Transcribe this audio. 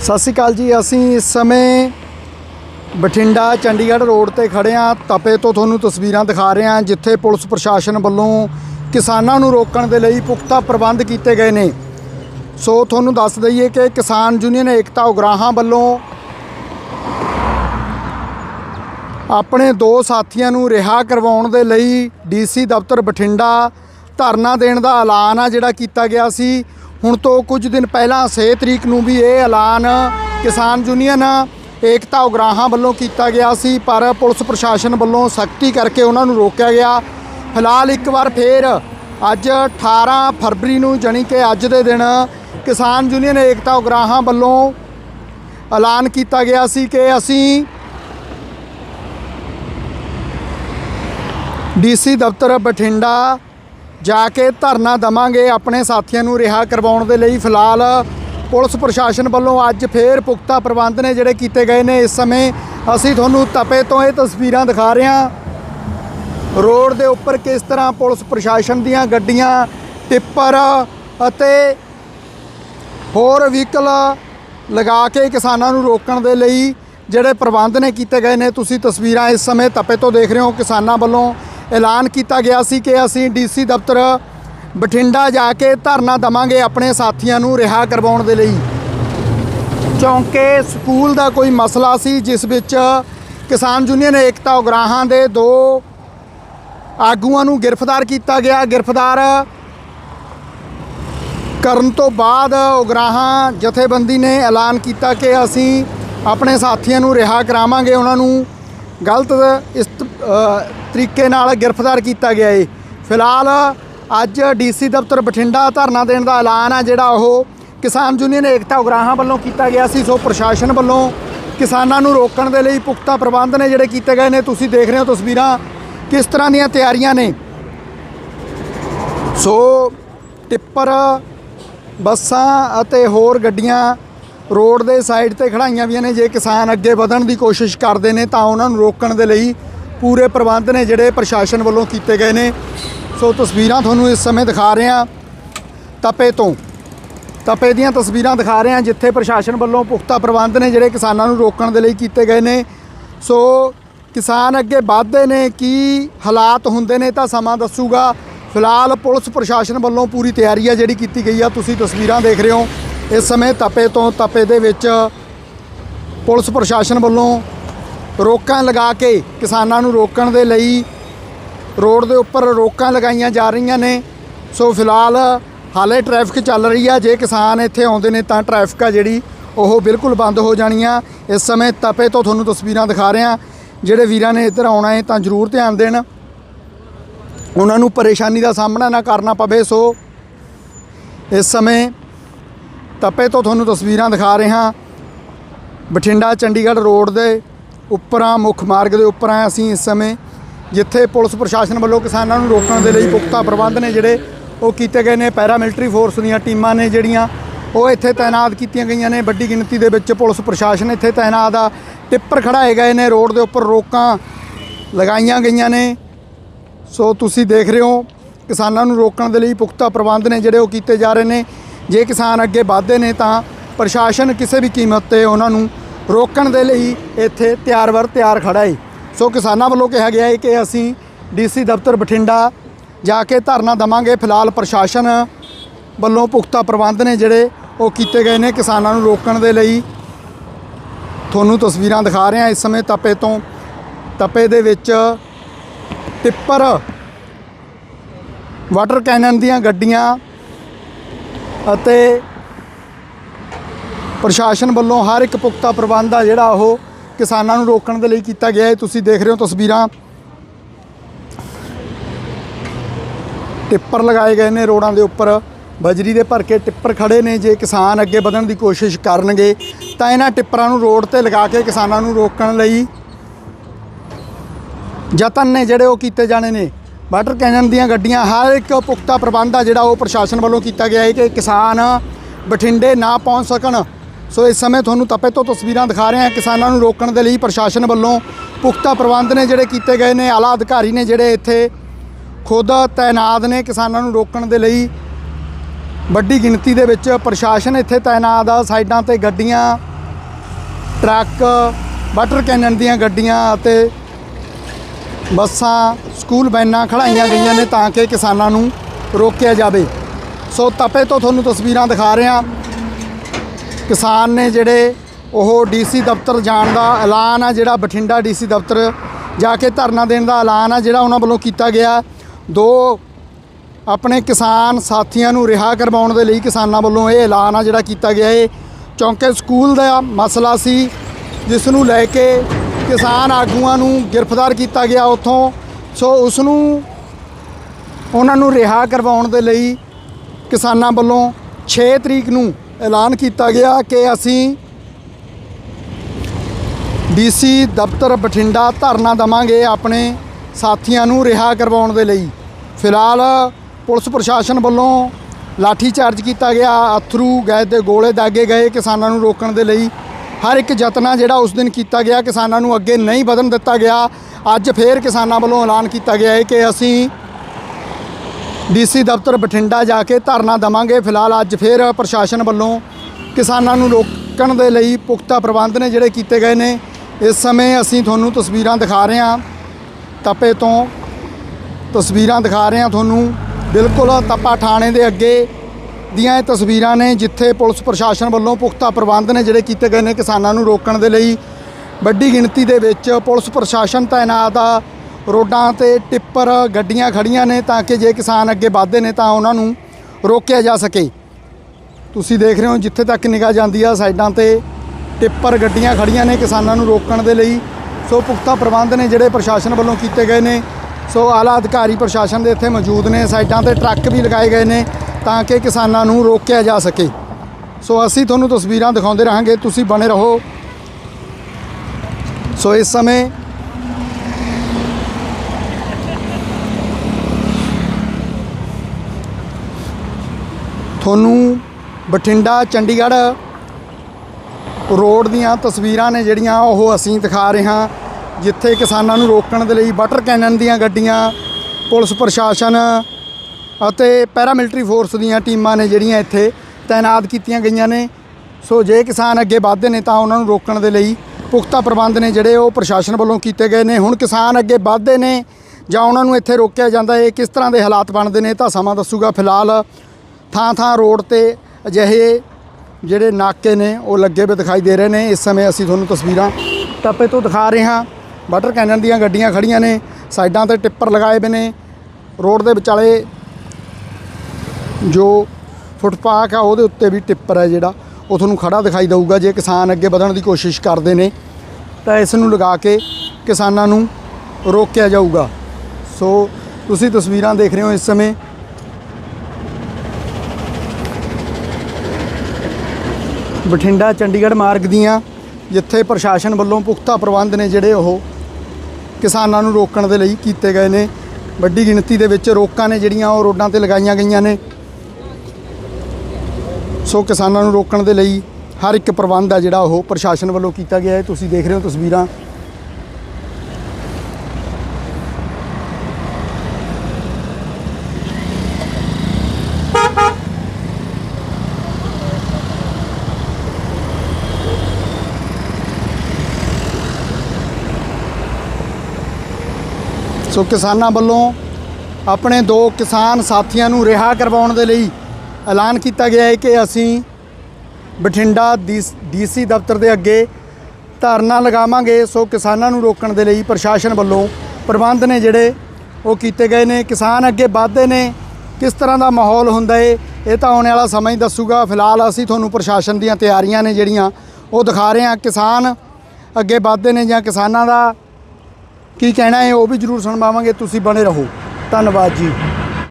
ਸਤਿ ਸ਼੍ਰੀ ਅਕਾਲ ਜੀ, ਅਸੀਂ ਇਸ ਸਮੇਂ ਬਠਿੰਡਾ, ਚੰਡੀਗੜ੍ਹ ਰੋਡ ਤੇ ਖੜੇ ਹਾਂ। ਤਪੇ ਤੋਂ ਤੁਹਾਨੂੰ ਤਸਵੀਰਾਂ ਦਿਖਾ ਰਹੇ ਹਾਂ, ਜਿੱਥੇ ਪੁਲਿਸ ਪ੍ਰਸ਼ਾਸਨ ਵੱਲੋਂ ਕਿਸਾਨਾਂ ਨੂੰ ਰੋਕਣ ਦੇ ਲਈ ਪੁਖਤਾ ਪ੍ਰਬੰਧ ਕੀਤੇ ਗਏ ਨੇ। ਸੋ ਤੁਹਾਨੂੰ ਦੱਸ ਦਈਏ ਕਿ ਕਿਸਾਨ ਯੂਨੀਅਨ ਏਕਤਾ ਉਗਰਾਹਾਂ ਵੱਲੋਂ ਆਪਣੇ ਦੋ ਸਾਥੀਆਂ ਨੂੰ ਰਿਹਾ ਕਰਵਾਉਣ ਦੇ ਲਈ ਡੀਸੀ ਦਫ਼ਤਰ ਬਠਿੰਡਾ ਧਰਨਾ ਦੇਣ ਦਾ ਐਲਾਨ ਆ, ਜਿਹੜਾ ਕੀਤਾ ਗਿਆ ਸੀ। ਹੁਣ ਤੋਂ ਕੁਝ ਦਿਨ ਪਹਿਲਾਂ 6 ਤਰੀਕ ਨੂੰ ਵੀ ਇਹ ਐਲਾਨ ਕਿਸਾਨ ਯੂਨੀਅਨ ਏਕਤਾ ਉਗਰਾਹਾਂ ਵੱਲੋਂ ਕੀਤਾ ਗਿਆ ਸੀ, ਪਰ ਪੁਲਿਸ ਪ੍ਰਸ਼ਾਸਨ ਵੱਲੋਂ ਸਖਤੀ ਕਰਕੇ ਉਹਨਾਂ ਨੂੰ ਰੋਕਿਆ ਗਿਆ। ਫਿਲਹਾਲ ਇੱਕ ਵਾਰ ਫੇਰ ਅੱਜ 18 ਫਰਵਰੀ ਨੂੰ ਜਾਣੀ ਕਿ ਅੱਜ ਦੇ ਦਿਨ ਕਿਸਾਨ ਯੂਨੀਅਨ ਏਕਤਾ ਉਗਰਾਹਾਂ ਵੱਲੋਂ ਐਲਾਨ ਕੀਤਾ ਗਿਆ ਸੀ ਕਿ ਅਸੀਂ ਡੀਸੀ ਦਫ਼ਤਰ ਬਠਿੰਡਾ ਜਾ ਕੇ ਧਰਨਾ ਦਵਾਂਗੇ ਆਪਣੇ ਸਾਥੀਆਂ ਨੂੰ ਰਿਹਾ ਕਰਵਾਉਣ ਦੇ ਲਈ। ਫਿਲਹਾਲ ਪੁਲਿਸ ਪ੍ਰਸ਼ਾਸਨ ਵੱਲੋਂ ਅੱਜ ਫੇਰ ਪੁਖਤਾ ਪ੍ਰਬੰਧ ਨੇ ਜਿਹੜੇ ਕੀਤੇ ਗਏ ਨੇ। ਇਸ ਸਮੇਂ ਅਸੀਂ ਤੁਹਾਨੂੰ ਤਪੇ ਤੋਂ ਇਹ ਤਸਵੀਰਾਂ ਦਿਖਾ ਰਹੇ ਹਾਂ। ਰੋਡ ਦੇ ਉੱਪਰ ਕਿਸ ਤਰ੍ਹਾਂ ਪੁਲਿਸ ਪ੍ਰਸ਼ਾਸਨ ਦੀਆਂ ਗੱਡੀਆਂ ਟਿੱਪਰ ਅਤੇ ਹੋਰ ਵਹੀਕਲ ਲਗਾ ਕੇ ਕਿਸਾਨਾਂ ਨੂੰ ਰੋਕਣ ਦੇ ਲਈ ਜਿਹੜੇ ਪ੍ਰਬੰਧ ਨੇ ਕੀਤੇ ਗਏ ਨੇ। ਤੁਸੀਂ ਤਸਵੀਰਾਂ ਇਸ ਸਮੇਂ ਤਪੇ ਤੋਂ ਦੇਖ ਰਹੇ ਹੋ। ਕਿਸਾਨਾਂ ਵੱਲੋਂ ਐਲਾਨ ਕੀਤਾ ਗਿਆ ਸੀ ਕਿ ਅਸੀਂ ਡੀਸੀ ਦਫ਼ਤਰ ਬਠਿੰਡਾ ਜਾ ਕੇ ਧਰਨਾ ਦਵਾਂਗੇ ਆਪਣੇ ਸਾਥੀਆਂ ਨੂੰ ਰਿਹਾ ਕਰਵਾਉਣ ਦੇ ਲਈ। ਕਿਉਂਕਿ ਸਕੂਲ ਦਾ ਕੋਈ ਮਸਲਾ ਸੀ, ਜਿਸ ਵਿੱਚ ਕਿਸਾਨ ਯੂਨੀਅਨ ਏਕਤਾ ਉਗਰਾਹਾਂ ਦੇ ਦੋ ਆਗੂਆਂ ਨੂੰ ਗ੍ਰਿਫਤਾਰ ਕੀਤਾ ਗਿਆ। ਗ੍ਰਿਫਤਾਰ ਕਰਨ ਤੋਂ ਬਾਅਦ ਉਗਰਾਹਾਂ ਜਥੇਬੰਦੀ ਨੇ ਐਲਾਨ ਕੀਤਾ ਕਿ ਅਸੀਂ ਆਪਣੇ ਸਾਥੀਆਂ ਨੂੰ ਰਿਹਾ ਕਰਾਵਾਂਗੇ, ਉਹਨਾਂ ਨੂੰ ਗਲਤ ਇਸ ਤਰੀਕੇ ਨਾਲ ਗ੍ਰਿਫਤਾਰ ਕੀਤਾ ਗਿਆ ਏ। ਫਿਲਹਾਲ ਅੱਜ ਡੀਸੀ ਦਫ਼ਤਰ ਬਠਿੰਡਾ ਧਰਨਾ ਦੇਣ ਦਾ ਐਲਾਨ ਆ, ਜਿਹੜਾ ਉਹ ਕਿਸਾਨ ਯੂਨੀਅਨ ਏਕਤਾ ਉਗਰਾਹਾਂ ਵੱਲੋਂ ਕੀਤਾ ਗਿਆ ਸੀ। ਸੋ ਪ੍ਰਸ਼ਾਸਨ ਵੱਲੋਂ ਕਿਸਾਨਾਂ ਨੂੰ ਰੋਕਣ ਦੇ ਲਈ ਪੁਖਤਾ ਪ੍ਰਬੰਧ ਨੇ ਜਿਹੜੇ ਕੀਤੇ ਗਏ ਨੇ। ਤੁਸੀਂ ਦੇਖ ਰਹੇ ਹੋ ਤਸਵੀਰਾਂ ਕਿਸ ਤਰ੍ਹਾਂ ਦੀਆਂ ਤਿਆਰੀਆਂ ਨੇ। ਸੋ ਟਿੱਪਰ, ਬੱਸਾਂ ਅਤੇ ਹੋਰ ਗੱਡੀਆਂ ਰੋਡ ਦੇ ਸਾਈਡ ਤੇ ਖੜਾਈਆਂ ਵੀਆਂ ਨੇ। ਜੇ ਕਿਸਾਨ ਅੱਗੇ ਵਧਣ ਦੀ ਕੋਸ਼ਿਸ਼ ਕਰਦੇ ਨੇ, ਤਾਂ ਉਹਨਾਂ ਨੂੰ ਰੋਕਣ ਦੇ ਲਈ ਪੂਰੇ ਪ੍ਰਬੰਧ ਨੇ ਜਿਹੜੇ ਪ੍ਰਸ਼ਾਸਨ ਵੱਲੋਂ ਕੀਤੇ ਗਏ ਨੇ। ਸੋ ਤਸਵੀਰਾਂ ਤੁਹਾਨੂੰ ਇਸ ਸਮੇਂ ਦਿਖਾ ਰਹੇ ਹਾਂ ਤਪੇ ਤੋਂ। ਤਪੇ ਦੀਆਂ ਤਸਵੀਰਾਂ ਦਿਖਾ ਰਹੇ ਹਾਂ, ਜਿੱਥੇ ਪ੍ਰਸ਼ਾਸਨ ਵੱਲੋਂ ਪੁਖਤਾ ਪ੍ਰਬੰਧ ਨੇ ਜਿਹੜੇ ਕਿਸਾਨਾਂ ਨੂੰ ਰੋਕਣ ਦੇ ਲਈ ਕੀਤੇ ਗਏ ਨੇ। ਸੋ ਕਿਸਾਨ ਅੱਗੇ ਵਧਦੇ ਨੇ, ਕੀ ਹਾਲਾਤ ਹੁੰਦੇ ਨੇ ਤਾਂ ਸਮਾਂ ਦੱਸੂਗਾ। ਫਿਲਹਾਲ ਪੁਲਿਸ ਪ੍ਰਸ਼ਾਸਨ ਵੱਲੋਂ ਪੂਰੀ ਤਿਆਰੀ ਆ ਜਿਹੜੀ ਕੀਤੀ ਗਈ ਆ। ਤੁਸੀਂ ਤਸਵੀਰਾਂ ਦੇਖ ਰਹੇ ਹੋ। ਇਸ ਸਮੇਂ ਤਪੇ ਤੋਂ ਤਪੇ ਦੇ ਵਿੱਚ ਪੁਲਿਸ ਪ੍ਰਸ਼ਾਸਨ ਵੱਲੋਂ ਰੋਕਾਂ ਲਗਾ ਕੇ ਕਿਸਾਨਾਂ ਨੂੰ ਰੋਕਣ ਦੇ ਲਈ ਰੋਡ ਦੇ ਉੱਪਰ ਰੋਕਾਂ ਲਗਾਈਆਂ ਜਾ ਰਹੀਆਂ ਨੇ। ਸੋ ਫਿਲਹਾਲ ਹਾਲੇ ਟ੍ਰੈਫਿਕ ਚੱਲ ਰਹੀ ਆ। ਜੇ ਕਿਸਾਨ ਇੱਥੇ ਆਉਂਦੇ ਨੇ ਤਾਂ ਟ੍ਰੈਫਿਕ ਆ ਜਿਹੜੀ, ਉਹ ਬਿਲਕੁਲ ਬੰਦ ਹੋ ਜਾਣੀ ਆ ਇਸ ਸਮੇਂ ਤਪੇ ਤੋਂ ਤੁਹਾਨੂੰ ਤਸਵੀਰਾਂ ਦਿਖਾ ਰਹੇ। ਹਾਂ ਜਿਹੜੇ ਵੀਰਾਂ ਨੇ ਇੱਧਰ ਆਉਣਾ ਹੈ ਤਾਂ ਜ਼ਰੂਰ ਧਿਆਨ ਦੇਣ। ਉਹਨਾਂ ਨੂੰ ਪਰੇਸ਼ਾਨੀ ਦਾ ਸਾਹਮਣਾ ਨਾ ਕਰਨਾ ਪਵੇ। ਸੋ ਇਸ ਸਮੇਂ ਤਪੇ ਤੋਂ ਤੁਹਾਨੂੰ ਤਸਵੀਰਾਂ ਦਿਖਾ ਰਹੇ। ਹਾਂ ਬਠਿੰਡਾ, ਚੰਡੀਗੜ੍ਹ ਰੋਡ ਦੇ ਉੱਪਰਾਂ, ਮੁੱਖ ਮਾਰਗ ਦੇ ਉੱਪਰ ਆ ਅਸੀਂ ਇਸ ਸਮੇਂ ਜਿੱਥੇ ਪੁਲਿਸ ਪ੍ਰਸ਼ਾਸਨ ਵੱਲੋਂ ਕਿਸਾਨਾਂ ਨੂੰ ਰੋਕਣ ਦੇ ਲਈ ਪੁਖਤਾ ਪ੍ਰਬੰਧ ਨੇ ਜਿਹੜੇ ਉਹ ਕੀਤੇ ਗਏ ਨੇ ਪੈਰਾ ਮਿਲਟਰੀ ਫੋਰਸ ਦੀਆਂ ਟੀਮਾਂ ਨੇ ਜਿਹੜੀਆਂ ਉਹ ਇੱਥੇ ਤਾਇਨਾਤ ਕੀਤੀਆਂ ਗਈਆਂ ਨੇ। ਵੱਡੀ ਗਿਣਤੀ ਦੇ ਵਿੱਚ ਪੁਲਿਸ ਪ੍ਰਸ਼ਾਸਨ ਇੱਥੇ ਤਾਇਨਾਤ ਆ। ਟਿੱਪਰ ਖੜਾਏ ਗਏ ਨੇ, ਰੋਡ ਦੇ ਉੱਪਰ ਰੋਕਾਂ ਲਗਾਈਆਂ ਗਈਆਂ ਨੇ। ਸੋ ਤੁਸੀਂ ਦੇਖ ਰਹੇ ਹੋ ਕਿਸਾਨਾਂ ਨੂੰ ਰੋਕਣ ਦੇ ਲਈ ਪੁਖਤਾ ਪ੍ਰਬੰਧ ਨੇ ਜਿਹੜੇ ਉਹ ਕੀਤੇ ਜਾ ਰਹੇ ਨੇ। ਜੇ ਕਿਸਾਨ ਅੱਗੇ ਵਧਦੇ ਨੇ ਤਾਂ ਪ੍ਰਸ਼ਾਸਨ ਕਿਸੇ ਵੀ ਕੀਮਤ ਤੇ ਉਹਨਾਂ ਨੂੰ ਰੋਕਣ ਦੇ ਲਈ ਇੱਥੇ ਤਿਆਰ ਵਰ ਤਿਆਰ ਖੜਾ ਹੈ ਸੋ ਕਿਸਾਨਾਂ ਵੱਲੋਂ ਕਿਹਾ ਗਿਆ ਹੈ ਕਿ ਅਸੀਂ ਡੀਸੀ ਦਫ਼ਤਰ ਬਠਿੰਡਾ ਜਾ ਕੇ ਧਰਨਾ ਦਵਾਂਗੇ। ਫਿਲਹਾਲ ਪ੍ਰਸ਼ਾਸਨ ਵੱਲੋਂ ਪੁਖਤਾ ਪ੍ਰਬੰਧ ਨੇ ਜਿਹੜੇ ਉਹ ਕੀਤੇ ਗਏ ਨੇ ਕਿਸਾਨਾਂ ਨੂੰ ਰੋਕਣ ਦੇ ਲਈ। ਤੁਹਾਨੂੰ ਤਸਵੀਰਾਂ ਦਿਖਾ ਰਹੇ ਹਾਂ। ਇਸ ਸਮੇਂ ਤਪੇ ਤੋਂ ਤਪੇ ਦੇ ਵਿੱਚ ਟਿੱਪਰ ਵਾਟਰ ਕੈਨਨ ਦੀਆਂ ਗੱਡੀਆਂ ਅਤੇ ਪ੍ਰਸ਼ਾਸਨ ਵੱਲੋਂ ਹਰ ਇੱਕ ਪੁਖਤਾ ਪ੍ਰਬੰਧ ਆ ਜਿਹੜਾ ਉਹ ਕਿਸਾਨਾਂ ਨੂੰ ਰੋਕਣ ਦੇ ਲਈ ਕੀਤਾ ਗਿਆ ਹੈ। ਤੁਸੀਂ ਦੇਖ ਰਹੇ ਹੋ ਤਸਵੀਰਾਂ। ਟਿੱਪਰ ਲਗਾਏ ਗਏ ਨੇ ਰੋਡਾਂ ਦੇ ਉੱਪਰ। ਬਜਰੀ ਦੇ ਭਰ ਕੇ ਟਿੱਪਰ ਖੜੇ ਨੇ। ਜੇ ਕਿਸਾਨ ਅੱਗੇ ਵਧਣ ਦੀ ਕੋਸ਼ਿਸ਼ ਕਰਨਗੇ, ਤਾਂ ਇਹਨਾਂ ਟਿੱਪਰਾਂ ਨੂੰ ਰੋਡ ਤੇ ਲਗਾ ਕੇ ਕਿਸਾਨਾਂ ਨੂੰ ਰੋਕਣ ਲਈ ਯਤਨ ਨੇ ਜਿਹੜੇ ਉਹ ਕੀਤੇ ਜਾਣੇ ਨੇ। ਵਾਟਰ ਕੈਨਨ ਦੀਆਂ ਗੱਡੀਆਂ, ਹਰ ਇੱਕ ਪੁਖਤਾ ਪ੍ਰਬੰਧ ਆ ਜਿਹੜਾ ਉਹ ਪ੍ਰਸ਼ਾਸਨ ਵੱਲੋਂ ਕੀਤਾ ਗਿਆ ਹੈ ਕਿ ਕਿਸਾਨ ਬਠਿੰਡੇ ਨਾ ਪਹੁੰਚ ਸਕਣ। ਸੋ ਇਸ ਸਮੇਂ ਤੁਹਾਨੂੰ ਤਪੇ ਤੋਂ ਤਸਵੀਰਾਂ ਦਿਖਾ ਰਹੇ ਹਾਂ ਕਿਸਾਨਾਂ ਨੂੰ ਰੋਕਣ ਦੇ ਲਈ ਪ੍ਰਸ਼ਾਸਨ ਵੱਲੋਂ ਪੁਖਤਾ ਪ੍ਰਬੰਧ ਨੇ ਜਿਹੜੇ ਕੀਤੇ ਗਏ ਨੇ। ਆਲਾ ਅਧਿਕਾਰੀ ਨੇ ਜਿਹੜੇ ਇੱਥੇ ਖੁਦ ਤਾਇਨਾਤ ਨੇ ਕਿਸਾਨਾਂ ਨੂੰ ਰੋਕਣ ਦੇ ਲਈ। ਵੱਡੀ ਗਿਣਤੀ ਦੇ ਵਿੱਚ ਪ੍ਰਸ਼ਾਸਨ ਇੱਥੇ ਤਾਇਨਾਤ ਆ। ਸਾਈਡਾਂ ਤੇ ਗੱਡੀਆਂ, ਟਰੱਕ, ਵਾਟਰ ਕੈਨਨ ਦੀਆਂ ਗੱਡੀਆਂ ਅਤੇ ਬੱਸਾਂ, ਸਕੂਲ ਵੈਨਾਂ ਖੜਾਈਆਂ ਗਈਆਂ ਨੇ ਤਾਂ ਕਿ ਕਿਸਾਨਾਂ ਨੂੰ ਰੋਕਿਆ ਜਾਵੇ। ਸੋ ਤਪੇ ਤੋਂ ਤੁਹਾਨੂੰ ਤਸਵੀਰਾਂ ਦਿਖਾ ਰਹੇ। ਹਾਂ ਕਿਸਾਨ ਨੇ ਜਿਹੜੇ ਉਹ ਡੀਸੀ ਦਫ਼ਤਰ ਜਾਣ ਦਾ ਐਲਾਨ ਆ, ਜਿਹੜਾ ਬਠਿੰਡਾ ਡੀਸੀ ਦਫ਼ਤਰ ਜਾ ਕੇ ਧਰਨਾ ਦੇਣ ਦਾ ਐਲਾਨ ਆ, ਜਿਹੜਾ ਉਹਨਾਂ ਵੱਲੋਂ ਕੀਤਾ ਗਿਆ। ਦੋ ਆਪਣੇ ਕਿਸਾਨ ਸਾਥੀਆਂ ਨੂੰ ਰਿਹਾ ਕਰਵਾਉਣ ਦੇ ਲਈ ਕਿਸਾਨਾਂ ਵੱਲੋਂ ਇਹ ਐਲਾਨ ਆ, ਜਿਹੜਾ ਕੀਤਾ ਗਿਆ ਹੈ ਚੌਂਕੇ ਸਕੂਲ ਦਾ ਮਸਲਾ ਸੀ, ਜਿਸ ਨੂੰ ਲੈ ਕੇ ਕਿਸਾਨ ਆਗੂਆਂ ਨੂੰ ਗ੍ਰਿਫਤਾਰ ਕੀਤਾ ਗਿਆ ਉੱਥੋਂ। ਸੋ ਉਸ ਨੂੰ ਉਹਨਾਂ ਨੂੰ ਰਿਹਾ ਕਰਵਾਉਣ ਦੇ ਲਈ ਕਿਸਾਨਾਂ ਵੱਲੋਂ 6 ਤਰੀਕ ਨੂੰ ਐਲਾਨ ਕੀਤਾ ਗਿਆ ਕਿ ਅਸੀਂ ਡੀਸੀ ਦਫ਼ਤਰ ਬਠਿੰਡਾ ਧਰਨਾ ਦਵਾਂਗੇ ਆਪਣੇ ਸਾਥੀਆਂ ਨੂੰ ਰਿਹਾ ਕਰਵਾਉਣ ਦੇ ਲਈ। ਫਿਲਹਾਲ ਪੁਲਿਸ ਪ੍ਰਸ਼ਾਸਨ ਵੱਲੋਂ ਲਾਠੀ ਚਾਰਜ ਕੀਤਾ ਗਿਆ। ਅਥਰੂ ਗੈਸ ਦੇ ਗੋਲੇ ਦਾਗੇ ਗਏ ਕਿਸਾਨਾਂ ਨੂੰ ਰੋਕਣ ਦੇ ਲਈ ਹਰ ਇੱਕ ਯਤਨਾ ਜਿਹੜਾ ਉਸ ਦਿਨ ਕੀਤਾ ਗਿਆ, ਕਿਸਾਨਾਂ ਨੂੰ ਅੱਗੇ ਨਹੀਂ ਵਧਣ ਦਿੱਤਾ ਗਿਆ। ਅੱਜ ਫੇਰ ਕਿਸਾਨਾਂ ਵੱਲੋਂ ਐਲਾਨ ਕੀਤਾ ਗਿਆ ਹੈ ਕਿ ਅਸੀਂ ਡੀਸੀ ਦਫ਼ਤਰ ਬਠਿੰਡਾ ਜਾ ਕੇ ਧਰਨਾ ਦਵਾਂਗੇ। ਫਿਲਹਾਲ ਅੱਜ ਫੇਰ ਪ੍ਰਸ਼ਾਸਨ ਵੱਲੋਂ ਕਿਸਾਨਾਂ ਨੂੰ ਰੋਕਣ ਦੇ ਲਈ ਪੁਖਤਾ ਪ੍ਰਬੰਧ ਨੇ ਜਿਹੜੇ ਕੀਤੇ ਗਏ ਨੇ। ਇਸ ਸਮੇਂ ਅਸੀਂ ਤੁਹਾਨੂੰ ਤਸਵੀਰਾਂ ਦਿਖਾ ਰਹੇ ਹਾਂ। ਤਪੇ ਤੋਂ ਤਸਵੀਰਾਂ ਦਿਖਾ ਰਹੇ ਹਾਂ ਤੁਹਾਨੂੰ। ਬਿਲਕੁਲ ਤਪਾ ਥਾਣੇ ਦੇ ਅੱਗੇ ਦੀਆਂ ਇਹ ਤਸਵੀਰਾਂ ਨੇ ਜਿੱਥੇ ਪੁਲਿਸ ਪ੍ਰਸ਼ਾਸਨ ਵੱਲੋਂ ਪੁਖਤਾ ਪ੍ਰਬੰਧ ਨੇ ਜਿਹੜੇ ਕੀਤੇ ਗਏ ਨੇ ਕਿਸਾਨਾਂ ਨੂੰ ਰੋਕਣ ਦੇ ਲਈ। ਵੱਡੀ ਗਿਣਤੀ ਦੇ ਵਿੱਚ ਪੁਲਿਸ ਪ੍ਰਸ਼ਾਸਨ ਤਾਇਨਾਤ ਆ ਰੋਡਾਂ ਤੇ ਟਿੱਪਰ ਗੱਡੀਆਂ ਖੜੀਆਂ ਨੇ ਤਾਂ ਕਿ ਜੇ ਕਿਸਾਨ ਅੱਗੇ ਵਧਦੇ ਨੇ ਤਾਂ ਉਹਨਾਂ ਨੂੰ ਰੋਕਿਆ ਜਾ ਸਕੇ। ਤੁਸੀਂ ਦੇਖ ਰਹੇ ਹੋ ਜਿੱਥੇ ਤੱਕ ਨਿਗਾਹ ਜਾਂਦੀ ਆ, ਸਾਈਡਾਂ ਤੇ ਟਿੱਪਰ ਗੱਡੀਆਂ ਖੜੀਆਂ ਨੇ ਕਿਸਾਨਾਂ ਨੂੰ ਰੋਕਣ ਦੇ ਲਈ। ਸੋ ਪੁਖਤਾ ਪ੍ਰਬੰਧ ਨੇ ਜਿਹੜੇ ਪ੍ਰਸ਼ਾਸਨ ਵੱਲੋਂ ਕੀਤੇ ਗਏ ਨੇ। ਸੋ ਆਲਾ ਅਧਿਕਾਰੀ ਪ੍ਰਸ਼ਾਸਨ ਦੇ ਇੱਥੇ ਮੌਜੂਦ ਨੇ। ਸਾਈਡਾਂ ਤੇ ਟਰੱਕ ਵੀ ਲਗਾਏ ਗਏ ਨੇ। ਤਾਂ ਕਿ ਕਿਸਾਨਾਂ ਨੂੰ ਰੋਕਿਆ ਜਾ ਸਕੇ। ਸੋ ਅਸੀਂ ਤੁਹਾਨੂੰ ਤਸਵੀਰਾਂ ਦਿਖਾਉਂਦੇ ਰਹਾਂਗੇ, ਤੁਸੀਂ ਬਣੇ ਰਹੋ। ਸੋ ਇਸ ਸਮੇਂ ਤੁਹਾਨੂੰ ਬਠਿੰਡਾ, ਚੰਡੀਗੜ੍ਹ ਰੋਡ ਦੀਆਂ ਤਸਵੀਰਾਂ ਨੇ ਜਿਹੜੀਆਂ ਉਹ ਅਸੀਂ ਦਿਖਾ ਰਹੇ ਹਾਂ, ਜਿੱਥੇ ਕਿਸਾਨਾਂ ਨੂੰ ਰੋਕਣ ਦੇ ਲਈ ਵਾਟਰ ਕੈਨਨ ਦੀਆਂ ਗੱਡੀਆਂ, ਪੁਲਿਸ ਪ੍ਰਸ਼ਾਸਨ ਅਤੇ ਪੈਰਾਮਿਲਟਰੀ ਫੋਰਸ ਦੀਆਂ ਟੀਮਾਂ ਨੇ ਜਿਹੜੀਆਂ ਇੱਥੇ ਤਾਇਨਾਤ ਕੀਤੀਆਂ ਗਈਆਂ ਨੇ। ਸੋ ਜੇ ਕਿਸਾਨ ਅੱਗੇ ਵਧਦੇ ਨੇ ਤਾਂ ਉਹਨਾਂ ਨੂੰ ਰੋਕਣ ਦੇ ਲਈ ਪੁਖਤਾ ਪ੍ਰਬੰਧ ਨੇ ਜਿਹੜੇ ਉਹ ਪ੍ਰਸ਼ਾਸਨ ਵੱਲੋਂ ਕੀਤੇ ਗਏ ਨੇ। ਹੁਣ ਕਿਸਾਨ ਅੱਗੇ ਵਧਦੇ ਨੇ ਜਾਂ ਉਹਨਾਂ ਨੂੰ ਇੱਥੇ ਰੋਕਿਆ ਜਾਂਦਾ ਹੈ ਕਿਸ ਤਰ੍ਹਾਂ ਦੇ ਹਾਲਾਤ ਬਣਦੇ ਨੇ ਤਾਂ ਸਮਾਂ ਦੱਸੂਗਾ। ਫਿਲਹਾਲ ਥਾਂ ਥਾਂ ਰੋਡ ਤੇ ਅਜਿਹੇ ਜਿਹੜੇ ਨਾਕੇ ਨੇ, ਉਹ ਲੱਗੇ ਵੀ ਦਿਖਾਈ ਦੇ ਰਹੇ ਨੇ। ਇਸ ਸਮੇਂ ਅਸੀਂ ਤੁਹਾਨੂੰ ਤਸਵੀਰਾਂ ਟੱਪੇ ਤੋਂ ਦਿਖਾ ਰਹੇ ਹਾਂ। ਵਾਟਰ ਕੈਨਨ ਦੀਆਂ ਗੱਡੀਆਂ ਖੜੀਆਂ ਨੇ। ਸਾਈਡਾਂ ਤੇ ਟਿੱਪਰ ਲਗਾਏ ਹੋਏ ਨੇ। ਰੋਡ ਦੇ ਵਿਚਾਲੇ ਜੋ ਫੁੱਟਪਾਥ ਆ ਉਹਦੇ ਉੱਤੇ ਵੀ ਟਿੱਪਰ ਹੈ ਜਿਹੜਾ, ਉਹ ਤੁਹਾਨੂੰ ਖੜਾ ਦਿਖਾਈ ਦੇਊਗਾ ਜੇ ਕਿਸਾਨ ਅੱਗੇ ਵਧਣ ਦੀ ਕੋਸ਼ਿਸ਼ ਕਰਦੇ ਨੇ। ਤਾਂ ਇਸ ਨੂੰ ਲਗਾ ਕੇ ਕਿਸਾਨਾਂ ਨੂੰ ਰੋਕਿਆ ਜਾਊਗਾ। ਸੋ ਤੁਸੀਂ ਤਸਵੀਰਾਂ ਦੇਖ ਰਹੇ ਹੋ ਇਸ ਸਮੇਂ। ਬਠਿੰਡਾ, ਚੰਡੀਗੜ੍ਹ ਮਾਰਗ ਦੀਆਂ, ਜਿੱਥੇ ਪ੍ਰਸ਼ਾਸਨ ਵੱਲੋਂ ਪੁਖਤਾ ਪ੍ਰਬੰਧ ਨੇ ਜਿਹੜੇ ਉਹ ਕਿਸਾਨਾਂ ਨੂੰ ਰੋਕਣ ਦੇ ਲਈ ਕੀਤੇ ਗਏ ਨੇ। ਵੱਡੀ ਗਿਣਤੀ ਦੇ ਵਿੱਚ ਰੋਕਾਂ ਨੇ ਜਿਹੜੀਆਂ ਉਹ ਰੋਡਾਂ ਤੇ ਲਗਾਈਆਂ ਗਈਆਂ ਨੇ। ਸੋ ਕਿਸਾਨਾਂ ਨੂੰ ਰੋਕਣ ਦੇ ਲਈ ਹਰ ਇੱਕ ਪ੍ਰਬੰਧ ਆ ਜਿਹੜਾ ਉਹ ਪ੍ਰਸ਼ਾਸਨ ਵੱਲੋਂ ਕੀਤਾ ਗਿਆ ਹੈ। ਤੁਸੀਂ ਦੇਖ ਰਹੇ ਹੋ ਤਸਵੀਰਾਂ। ਸੋ ਕਿਸਾਨਾਂ ਵੱਲੋਂ ਆਪਣੇ ਦੋ ਕਿਸਾਨ ਸਾਥੀਆਂ ਨੂੰ ਰਿਹਾ ਕਰਵਾਉਣ ਦੇ ਲਈ ਐਲਾਨ ਕੀਤਾ ਗਿਆ ਹੈ ਕਿ ਅਸੀਂ ਬਠਿੰਡਾ ਡੀਸੀ ਦਫ਼ਤਰ ਦੇ ਅੱਗੇ ਧਰਨਾ ਲਗਾਵਾਂਗੇ, ਸੋ ਕਿਸਾਨਾਂ ਨੂੰ ਰੋਕਣ ਦੇ ਲਈ ਪ੍ਰਸ਼ਾਸਨ ਵੱਲੋਂ ਪ੍ਰਬੰਧ ਨੇ ਜਿਹੜੇ ਉਹ ਕੀਤੇ ਗਏ ਨੇ। ਕਿਸਾਨ ਅੱਗੇ ਵਧਦੇ ਨੇ, ਕਿਸ ਤਰ੍ਹਾਂ ਦਾ ਮਾਹੌਲ ਹੁੰਦਾ ਏ, ਇਹ ਤਾਂ ਆਉਣ ਵਾਲਾ ਸਮਾਂ ਹੀ ਦੱਸੂਗਾ। ਫਿਲਹਾਲ ਅਸੀਂ ਤੁਹਾਨੂੰ ਪ੍ਰਸ਼ਾਸਨ ਦੀਆਂ ਤਿਆਰੀਆਂ ਨੇ ਜਿਹੜੀਆਂ ਉਹ ਦਿਖਾ ਰਹੇ ਹਾਂ। ਕਿਸਾਨ ਅੱਗੇ ਵਧਦੇ ਨੇ ਜਾਂ ਕਿਸਾਨਾਂ ਦਾ ਕੀ ਕਹਿਣਾ ਹੈ, ਉਹ ਵੀ ਜਰੂਰ ਸੁਣਵਾਵਾਂਗੇ। ਤੁਸੀਂ ਬਣੇ ਰਹੋ। ਧੰਨਵਾਦ ਜੀ।